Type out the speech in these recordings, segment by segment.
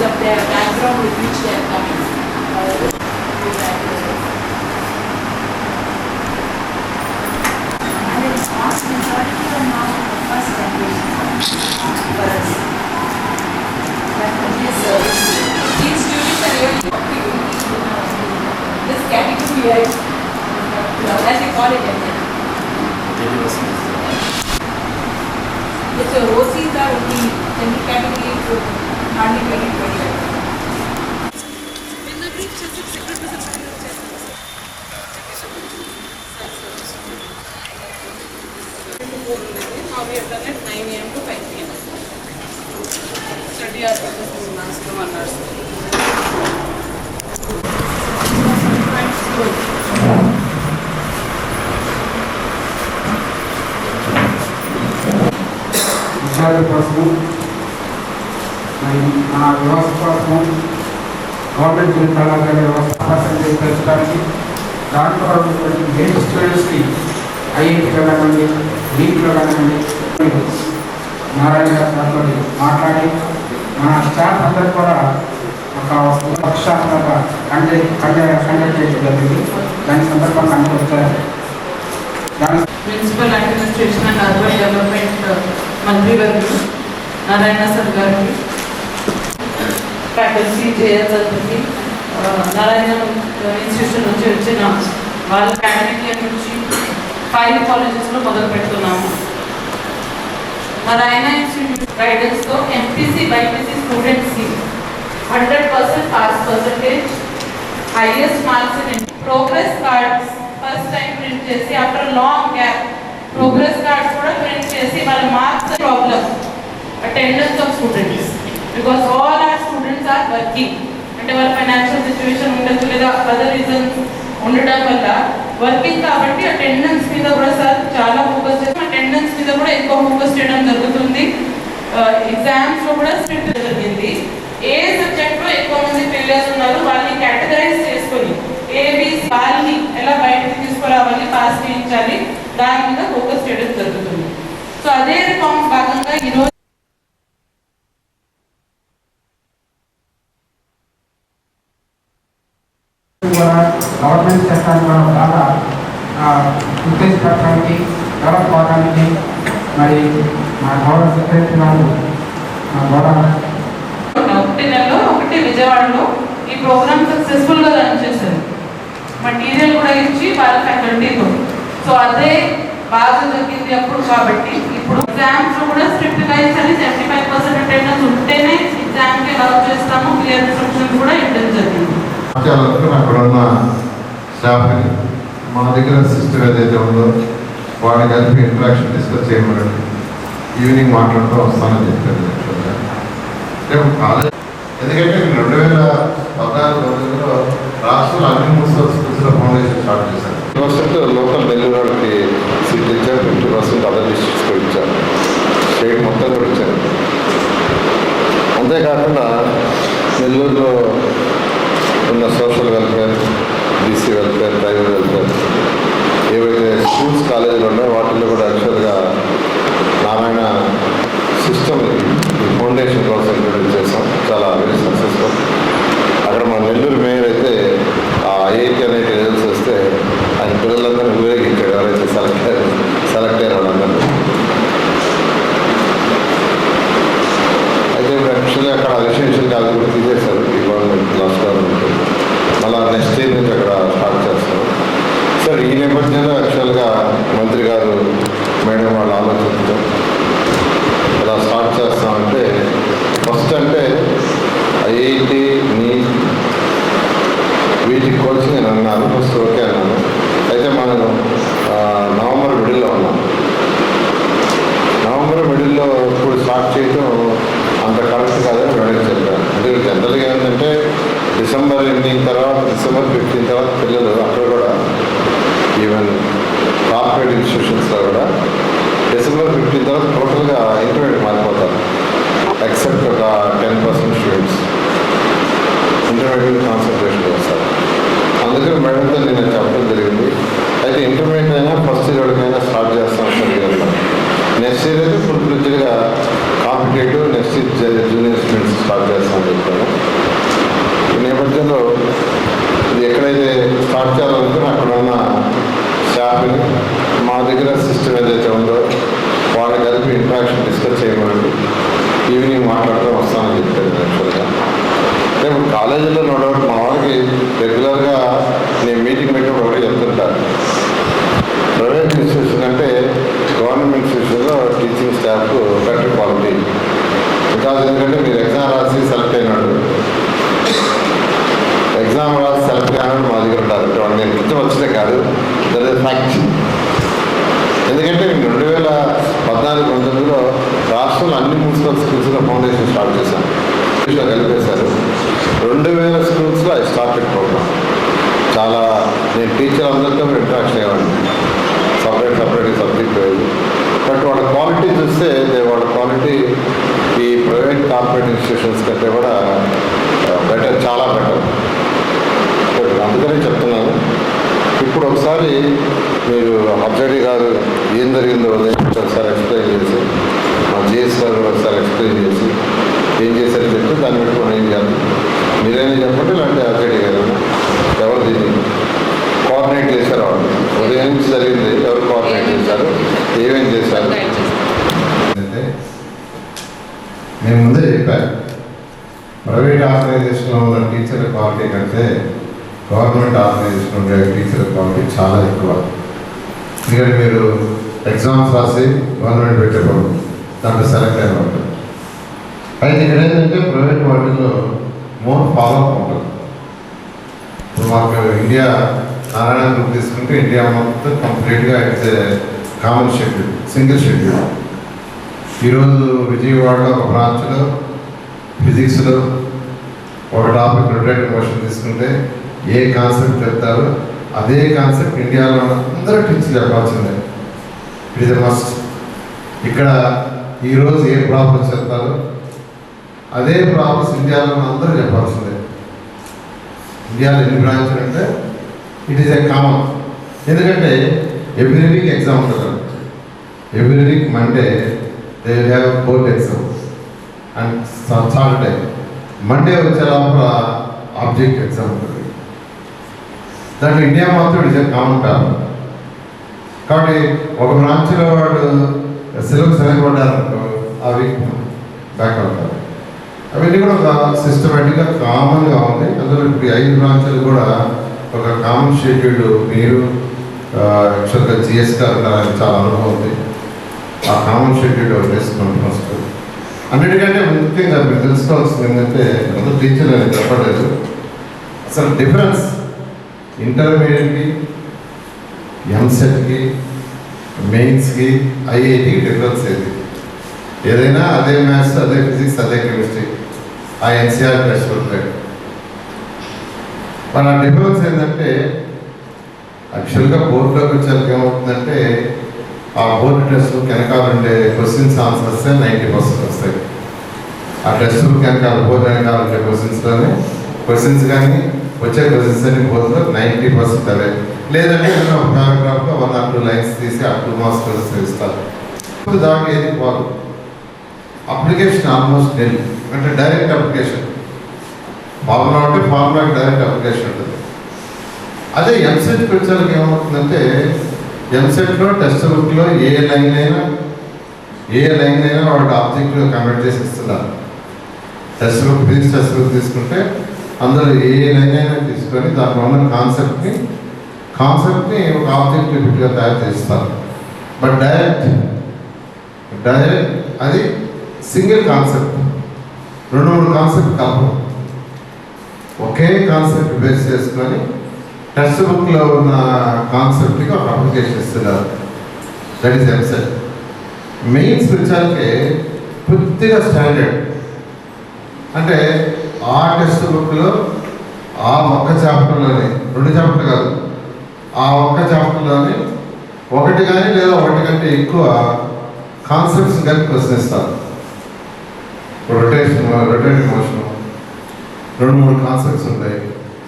because of their background with which they are coming. And it's vast majority are now first generation for us. These students are really this category here. As they call it, I think. Yes, OCs are only విద్యార్థుల కోసం మరి మన వ్యవస్థ కోసం government కళాశాల వ్యవస్థ percentage పెంచడానికి దాంట్లో ఉన్నటువంటి స్టూడెంట్స్కి ఐఐటి వెళ్ళకండి నీటిలో వెళ్ళకండి నారాయణ గారు మాట్లాడి మన స్టాఫ్ అందరూ కూడా ఒక పక్షాత్మక కండక్ట్ కండక్ట్ కండక్ట్ చేయడం జరిగింది దాని సందర్భంగా అందరూ వచ్చారు దాని principal administration and urban development మంత్రి గారికి నారాయణ సార్ గారికి ఫ్యాకల్టీ జేఎస్ఎల్కి నారాయణ ఇన్స్టిట్యూషన్ నుంచి వచ్చిన వాళ్ళ ఫ్యాకల్టీ నుంచి ఫైవ్ కాలేజెస్లో మొదలు పెడుతున్నాము. నారాయణ ఇన్స్టిట్యూట్ గైడెన్స్తో ఎంపీసీ బైపీసీ స్టూడెంట్స్కి hundred percent pass percentage highest marks progress cards first time print చేసి after long gap progress cards కూడా ప్రింట్ చేసి వాళ్ళ marks problem. Attendance of students because all are students are working అంటే వాళ్ళ financial situation ఉండదు లేదా other reasons ఉండడం వల్ల వర్కింగ్ కాబట్టి అటెండెన్స్ మీద కూడా సార్ చాలా ఫోకస్ చేస్తాం. అటెండెన్స్ మీద కూడా ఎక్కువ ఫోకస్ చేయడం జరుగుతుంది. Uh, ఎగ్జామ్స్లో కూడా స్ట్రిక్ట్ జరిగింది. ఏ సబ్జెక్ట్లో ఎక్కువ మంది ఫెయిలియర్స్ ఉన్నారు వాళ్ళని కేటగరైజ్ చేసుకొని ఏబిసి వాళ్ళని ఎలా బయటకు తీసుకురావాలి పాస్ చేయించాలి దాని మీద ఫోకస్ చేయడం జరుగుతుంది. సో అదే రిఫార్మ్ ఈరోజు గవర్నమెంట్ చట్టాలు మనం బాగా ఆ, ఉత్తేజపరచడానికి డెవలప్ అవడానికి మరి మా గౌరవ సెక్రటరీ గారు మా గౌరవ ఒకటి నెలలో ఒకటి విజయవాడలో ఈ ప్రోగ్రామ్ సక్సెస్ఫుల్గా రన్ చేశారు మటీరియల్ కూడా ఇచ్చి వాళ్ళ ఫ్యాకల్టీతో సో అదే బాగా జరిగింది అప్పుడు కాబట్టి ఇప్పుడు ఎగ్జామ్స్ కూడా స్ట్రిక్ట్గా ఇచ్చారు సెవెంటీ ఫైవ్ పర్సెంట్ అటెండెన్స్ ఉంటేనే ఎగ్జామ్కి అలౌ చేస్తాము క్లియర్ ఇన్స్ట్రక్షన్స్ కూడా ఇవ్వడం జరిగింది. అక్కడ ఉన్న స్టాఫ్ని మా దగ్గర సిస్టమ్ ఏదైతే ఉందో వాడిని కలిపి ఇంటరాక్షన్ డిస్కస్ చేయమని ఈవినింగ్ మాట్లాడుతూ వస్తానని చెప్పారు. రేపు కాలేజ్ ఎందుకంటే రెండు వేల పద్నాలుగు రోజుల్లో రాష్ట్రంలో అన్ని స్కూల్స్లో foundation start percent local Nellore వాళ్ళకి seat fifty percent other districts మొత్తం అంతేకాకుండా నెల్లూరులో ఉన్న social welfare BC welfare private welfare ఏవైతే స్కూల్స్ కాలేజీలు ఉన్నాయో వాటిల్లో కూడా యాక్చువల్గా దట్ ఎందుకంటే నేను రెండు వేల పద్నాలుగు పంతొమ్మిదిలో రాష్ట్రంలో అన్ని మున్సిపల్ స్కూల్స్లో ఫౌండేషన్ స్టార్ట్ చేశాను ఇంగ్లీష్లో కలిపేశారు రెండు వేల స్కూల్స్లో ఐ స్టార్టెడ్ ప్రోగ్రామ్ చాలా నేను టీచర్ అందరితో ఇంట్రాక్షన్ అయ్యేవాడిని. సపరేట్ సపరేట్ సబ్జెక్ట్ వేది బట్ వాళ్ళ క్వాలిటీ చూస్తే వాళ్ళ క్వాలిటీ ఈ ప్రైవేట్ కార్పొరేట్ ఇన్స్టిట్యూషన్స్ కంటే కూడా బెటర్ చాలా బెటర్. అందుకనే చెప్తున్నాను ఇప్పుడు ఒకసారి మీరు అబ్జర్వ్ గారు ఏం జరిగిందో ఒకసారి ఎక్స్ప్లెయిన్ చేసి మా జిఎస్ గారు కూడా ఒకసారి ఎక్స్ప్లెయిన్ చేసి ఏం చేశారు చెప్తే దాన్ని బట్టి ఏం చేయాలి మీరైనా చెప్పండి లేదంటే అబ్జెడ్ గారు ఎవరు దీన్ని? కోఆర్డినేట్ చేశారు వాళ్ళు? ఉదయం నుంచి జరిగింది. ఎవరు కోఆర్డినేట్ చేశారు? ఏమేం చేశారు? నేను ముందే చెప్పాను ప్రైవేట్ ఆర్గనైజేషన్లో ఉన్న టీచర్ క్వాలిటీ కంటే గవర్నమెంట్ ఆర్గనైజేషన్ ఉండే టీచర్ క్వాలిటీ చాలా ఎక్కువ. ఎందుకంటే మీరు ఎగ్జామ్స్ రాసి గవర్నమెంట్ పెట్టేవాడు దాంట్లో సెలెక్ట్ అయినవాడు అయితే ఇక్కడ ఏంటంటే ప్రైవేట్ వాటిల్లో మోర్ ఫాలో అప్ ఉంటుంది. ఇప్పుడు మాకు ఇండియా నారాయణ గ్రూప్ తీసుకుంటే ఇండియా మొత్తం కంప్లీట్గా it's common schedule single schedule ఈరోజు విజయవాడలో ఒక బ్రాంచ్లో ఫిజిక్స్లో ఒక టాపిక్ రొటేటింగ్ క్వశ్చన్ తీసుకుంటే ఏ కాన్సెప్ట్ చెప్తారో అదే కాన్సెప్ట్ ఇండియాలో అందరూ టీచర్ చెప్పాల్సిందే. ఇట్ ఇస్ మస్ట్ ఇక్కడ ఈరోజు ఏ ప్రాబ్లమ్స్ చెప్తారో అదే ప్రాబ్లమ్స్ ఇండియాలో అందరూ చెప్పాల్సిందే. ఇండియాలో ఎన్ని బ్రాంచ్లు అంటే ఇట్ ఈస్ ఏ కామన్ ఎందుకంటే ఎవ్రీ వీక్ ఎగ్జామ్ ఉంటుంది. Every week Monday they have board exam and Saturday Monday వచ్చే లోపల ఆబ్జెక్ట్ ఎగ్జామ్ ఉంటుంది. దాంట్లో ఇండియా మాత్రం ఇట్ కాబట్టి ఒక బ్రాంచ్లో వాడు సిలబస్ వెనకబడ్డారనుకో ఆ వీక్ బ్యాక్ అవుతారు అవన్నీ కూడా ఒక సిస్టమేటిక్గా కామన్గా ఉంది. అందులో ఇప్పుడు ఐదు బ్రాంచ్లు కూడా ఒక కామన్ షెడ్యూల్ మీరు యాక్చువల్గా జిఎస్టీ అంటారని చాలా అనుభవం ఉంది. ఆ కామన్ షెడ్యూల్ ఒకటి వేసుకోండి ఫస్ట్. అన్నిటికంటే ముఖ్యంగా మీరు తెలుసుకోవాల్సింది ఏంటంటే అందరూ టీచర్లు చెప్పలేదు. అసలు డిఫరెన్స్ ఇంటర్మీడియట్కి ఎంసెట్కి మెయిన్స్కి ఐఐటికి డిఫరెన్స్ ఏది? ఏదైనా అదే మ్యాథ్స్ అదే ఫిజిక్స్ అదే కెమిస్ట్రీ ఆ ఎన్సీఆర్ టెస్ట్ ఉంటాయి. మన డిఫరెన్స్ ఏంటంటే యాక్చువల్గా బోర్డులోకి వచ్చేసరికి ఏమవుతుందంటే ఆ బోర్డు టెస్ట్ వెనకాల ఉండే క్వశ్చన్స్ ఆన్సర్స్ నైంటీ పర్సెంట్ వస్తాయి. ఆ టెస్ట్ బుక్ వెనకాల బోర్డు వెనకాల ఉండే క్వశ్చన్స్లోనే క్వశ్చన్స్ కానీ వచ్చే క్వశ్చన్స్ అన్ని పోతుందో? నైంటీ పర్సెంట్ అవే. లేదంటే ఏదైనా ఒక పారాగ్రాఫ్లో వన్ ఆర్ టూ లైన్స్ తీసి ఆ టూ మార్క్స్ క్వశ్చన్స్ ఇస్తారు. ఇప్పుడు దాకా ఏది పోదు. అప్లికేషన్ ఆల్మోస్ట్ నెల్ అంటే డైరెక్ట్ అప్లికేషన్ ఫార్ములా ఉంటే ఫార్ములాకి డైరెక్ట్ అప్లికేషన్ ఉంటుంది. అదే ఎంసెట్ వచ్చేసరికి ఏమవుతుందంటే ఎంసెట్లో టెక్స్ట్ బుక్లో ఏ లైన్ అయినా ఏ లైన్ అయినా వాడు ఆబ్జెక్ట్లో కన్వర్ట్ చేసి ఇస్తున్నారు. Text book physics text book తీసుకుంటే అందరూ ఏ లైన్ అయినా తీసుకొని దాంట్లో ఉన్న కాన్సెప్ట్ని కాన్సెప్ట్ని ఒక ఆబ్జెక్ట్ రిపీట్గా తయారు చేస్తారు. బట్ డైరెక్ట్ డైరెక్ట్ అది సింగిల్ కాన్సెప్ట్ రెండు మూడు కాన్సెప్ట్ కాదు ఒకే కాన్సెప్ట్ బేస్ చేసుకొని టెక్స్ట్ బుక్లో ఉన్న కాన్సెప్ట్కి ఒక అప్లికేషన్ ఇస్తున్నారు. That is EAMCET main spirituality పూర్తిగా స్టాండర్డ్ అంటే ఆ టెక్స్ట్ బుక్లో ఆ ఒక్క చాప్టర్లోనే రెండు చాప్టర్ కాదు ఆ ఒక్క చాప్టర్లోనే ఒకటి కానీ లేదా ఒకటి కంటే ఎక్కువ కాన్సెప్ట్స్ కలిపి ప్రశ్నిస్తారు. రొటేషన్ రొటేషన్ మోషన్ రెండు మూడు కాన్సెప్ట్స్ ఉంటాయి.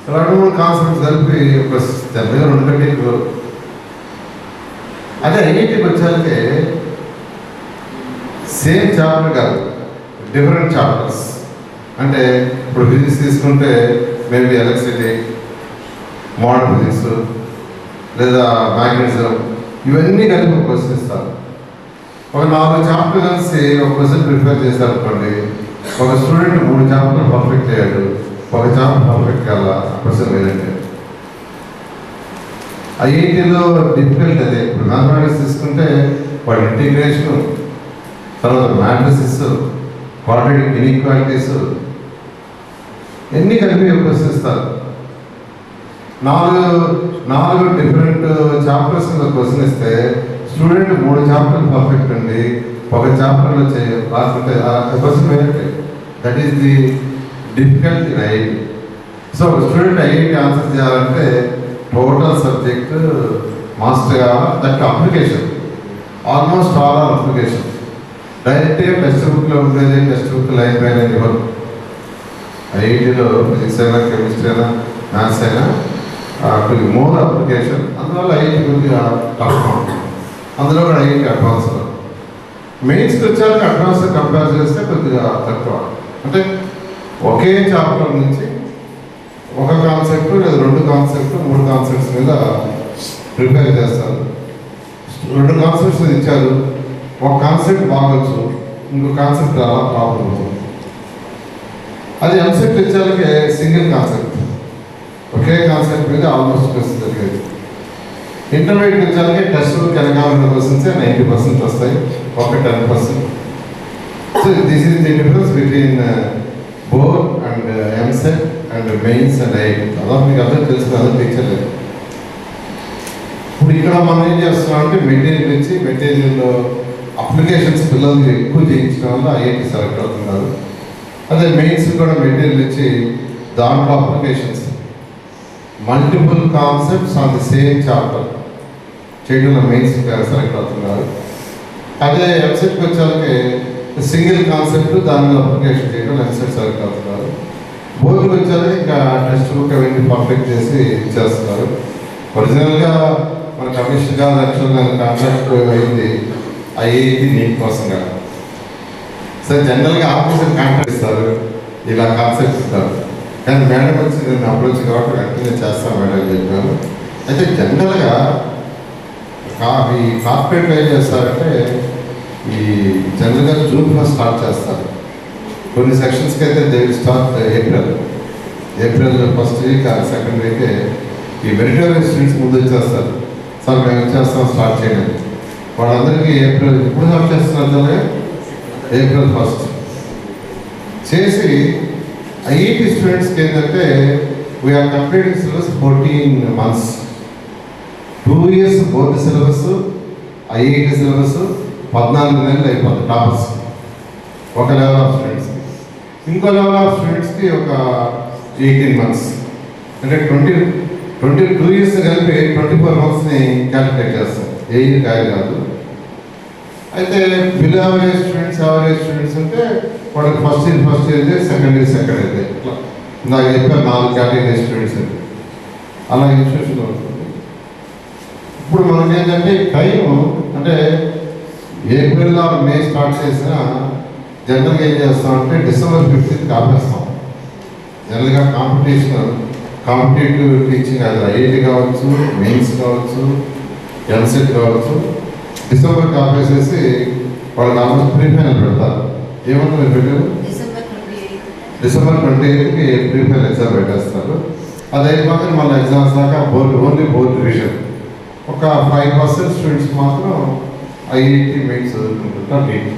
రెండు మూడు కాన్సెప్ట్స్ కలిపి ప్రశ్నిస్తారు. లేదా రెండు కంటే ఎక్కువ. అదే ఐఐటికి వచ్చాకే సేమ్ చాప్టర్ కాదు డిఫరెంట్ చాప్టర్స్ అంటే ఇప్పుడు ఫిజిక్స్ తీసుకుంటే మేబీ ఎలక్ట్రిసిటీ మోడల్ ఫిజిక్స్ లేదా మ్యాగ్నెటిజం ఇవన్నీ కలిపి ప్రశ్నిస్తారు ఒక నాలుగు చాప్టర్ కలిసి ఒక క్వశ్చన్ ప్రిపేర్ చేశారు అనుకోండి ఒక స్టూడెంట్ మూడు చాప్టర్ పర్ఫెక్ట్ అయ్యాడు ఒక చాప్టర్ పర్ఫెక్ట్ కల్లా క్వశ్చన్ లేదంటే ఐఐటీలో డిఫికల్ట్ అదే. ఇప్పుడు మ్యాథమెటిక్స్ తీసుకుంటే వాడి ఇంటిగ్రేషన్ తర్వాత మ్యాట్రిసెస్ క్వాడ్రేటిక్ ఇన్ఈక్వాలిటీస్ ఎన్ని కలిపి ప్రశ్నిస్తారు? నాలుగు నాలుగు డిఫరెంట్ చాప్టర్స్ మీద క్వశ్చన్ ఇస్తే స్టూడెంట్ మూడు చాప్టర్లు పర్ఫెక్ట్ అండి. ఒక చాప్టర్లో చే రాసుకుంటే క్వశ్చన్ వేరే that is the difficult in IIT so student IIT answer చేయాలంటే టోటల్ సబ్జెక్ట్ మాస్టర్ కావాలి that application almost all or application డైరెక్ట్గా టెక్స్ట్ బుక్లో ఉండేది టెక్స్ట్ బుక్ లైన్ పైన ఇవ్వరు. ఐఐటీలో ఫిజిక్స్ అయినా కెమిస్ట్రీ అయినా మ్యాథ్స్ అయినా కొద్దిగా మోర్ అప్లికేషన్ అందువల్ల ఐఐటీ కొద్దిగా టఫ్ ఉంటుంది అందులో కూడా ఐఐటీ అడ్వాన్స్ మెయిన్స్కి వచ్చాక అడ్వాన్స్ కంపేర్ చేస్తే కొద్దిగా తక్కువ. అంటే ఒకే చాప్టర్ నుంచి ఒక కాన్సెప్ట్ లేదా రెండు కాన్సెప్ట్ మూడు కాన్సెప్ట్స్ మీద ప్రిపేర్ చేస్తారు. రెండు కాన్సెప్ట్స్ ఇచ్చారు. ఒక కాన్సెప్ట్ బాగొచ్చు ఇంకో కాన్సెప్ట్ అలా ప్రాబ్లం అవుతుంది. అది ఎంసెట్ ఇచ్చాలకే సింగిల్ కాన్సెప్ట్? ఒకే కాన్సెప్ట్ మీద ఆల్మోస్ట్ క్వశ్చన్ జరిగేది. ఇంటర్మీడియట్ వచ్చాకే టెస్ట్ వెనకాల ఉన్న క్వశ్చన్స్ నైంటీ పర్సెంట్ వస్తాయి. ఒక ten percent. So this is the difference between board and EAMCET and mains and IIT అలా మీకు అర్థం తెలుసు అదే టీచర్ లేదు ఇప్పుడు ఇక్కడ మనం ఏం చేస్తున్నాం అంటే మెటీరియల్ ఇచ్చి మెటీరియల్ అప్లికేషన్స్ పిల్లలకి ఎక్కువ చేయించడం వల్ల ఐఐటి సెలెక్ట్ అవుతున్నారు. అదే మెయిన్స్ కూడా మెటీరియల్ ఇచ్చి దాంట్లో applications multiple concepts on the same chapter చేయడంలో మెయిన్స్ సెలెక్ట్ అవుతున్నారు. అదే ఎంసెట్కి వచ్చాకే సింగిల్ కాన్సెప్ట్ దాని మీద అప్లికేషన్ చేయడం ఎంసెట్ సెలెక్ట్ అవుతున్నారు. బోర్డుకి వచ్చాక ఇంకా టెక్స్ట్ బుక్ అవన్నీ పర్ఫెక్ట్ చేసి ఇచ్చేస్తున్నారు. ఒరిజినల్గా మన కమిషన్ గారు యాక్చువల్గా కాంట్రాక్ట్ అయింది అయ్యేది నీట్ కోసం కాదు. సో జనరల్గా ఆఫీసర్ కాంట్రాక్ట్ ఇస్తారు. ఇలా కాన్సెప్ట్ ఇస్తారు. కానీ మేడం వచ్చి నేను అప్రోచ్ కాబట్టి వెంటనే చేస్తాను మేడం చెప్పాను అయితే జనరల్గా కా ఈ కార్పొరేట్ ఏం చేస్తారంటే ఈ జనరల్గా జూన్లో స్టార్ట్ చేస్తారు. కొన్ని సెక్షన్స్కి అయితే they start April April first week second week ఈ మెరిటోరియస్ స్టూడెంట్స్ ముందు వచ్చేస్తారు. సార్ మేము వచ్చేస్తాం స్టార్ట్ చేయడం వాళ్ళందరికీ ఏప్రిల్ ఎప్పుడు స్టార్ట్ చేస్తున్నారు ఏప్రిల్ ఫస్ట్ చేసి ఐఐటి స్టూడెంట్స్కి ఏంటంటే we are completing syllabus fourteen months two years board syllabus IIT syllabus పద్నాలుగు నెలలు అయిపోతుంది టాపర్స్ ఒక లెవెల్ ఆఫ్ స్టూడెంట్స్కి ఇంకో లెవెల్ ఆఫ్ స్టూడెంట్స్కి ఒక ఎయిటీన్ మంత్స్ అంటే ట్వంటీ ట్వంటీ టూ ఇయర్స్ కలిపి ట్వంటీ ఫోర్ మంత్స్ని క్యాలిక్యులేట్ చేస్తాం. ఏ ఇయర్ కాయ కాదు. అయితే బిలో స్టూడెంట్స్ యావరేజ్ స్టూడెంట్స్ అంటే వాళ్ళకి first year first year second year second year ఇట్లా. నాకు చెప్పారు నాలుగు కేటగిరీ స్టూడెంట్స్ అని. అలా ఇన్స్టిట్యూషన్లో ఉంటుంది. ఇప్పుడు మనకి ఏంటంటే టైం అంటే ఏప్రిల్ ఆర్ మే స్టార్ట్ చేసినా జనరల్గా ఏం చేస్తామంటే డిసెంబర్ ఫిఫ్టీన్త్ ఆపేస్తాం. జనరల్గా కాంపిటీషన్ కాంపిటేటివ్ టీచింగ్ అది ఐఐటి కావచ్చు మెయిన్స్ కావచ్చు ఎంసెట్ కావచ్చు డిసెంబర్కి ఆపేసేసి వాళ్ళకి ఆల్మోస్ట్ ప్రీ ఫైనల్ పెడతారు. ఏమన్నా మీరు పెట్టారు? December twenty eighth. December twenty ఎయిత్కి pre final exam పెట్టేస్తారు? అది అయిపోతే మళ్ళీ ఎగ్జామ్స్ దాకా బోర్డు ఓన్లీ బోర్డు డివిజన్ ఒక ఫైవ్ పర్సెంట్ స్టూడెంట్స్ మాత్రం ఐఐటి మెయిన్స్ చదువుకుంటుంటారు. నీట్